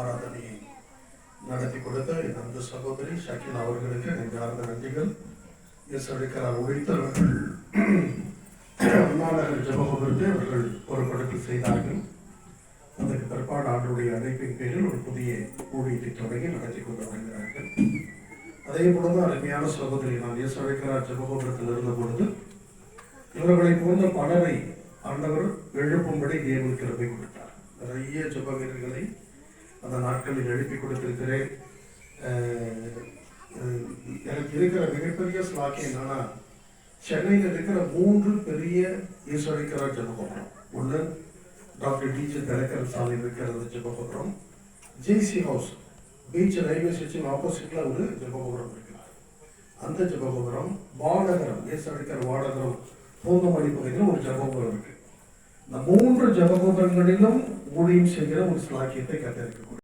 ஆராதனையை நடத்தி கொடுத்த என் அன்பு சகோதரி ஷக்கின் அவர்களுக்கு நெஞ்சார்ந்த நன்றிகள். இயேசுவிற்கார் உழைத்தவர்கள் அண்ணாநகர் ஜபகோபுரத்தை அவர்கள் பொறுப்படுத்தி செய்தார்கள். அதற்கு பிற்பாடு ஆண்டுடைய அழைப்பின் பேரில் ஒரு புதிய ஊழியத்தை தொடங்கி நடத்தி கொண்டு வருகிறார்கள். அதே போலதான் அருமையான சகோதரி நான் இயேசுவிற்கார் ஜபகோபுரத்தில் இருந்த பொழுது இவர்களை போன்ற பலரை ஆண்டவர் எழுப்பும்படி தேவன் கிருபை கொடுத்தார். நிறைய ஜெப அந்த நாட்களில் எழுப்பி கொடுத்திருக்கிறேன். எனக்கு இருக்கிற மிகப்பெரிய ஸ்லாக்கியம் என்னன்னா சென்னையில் இருக்கிற மூன்று பெரிய ஈஸ்வரிக்கிற ஜெபகோபுரம். ஒன்று டாக்டர் டிஜி தலைக்கர் சாலை இருக்கிறது ஜெபகோபுரம். JC house beach railway station ஆப்போசிட்ல ஒரு ஜெபகோபுரம் இருக்கிறார் அந்த ஜெபகோபுரம் வாடகரம் ஈஸ்வரிக்கிற வாடகரம் பூந்தமல்லி பகுதியில் ஒரு ஜெபகோபுரம் இருக்கு. இந்த மூன்று ஜெபகோபுரங்களிலும் ஊழியம் செய்கிற ஒரு ஸ்லாக்கியத்தை கத்திருக்க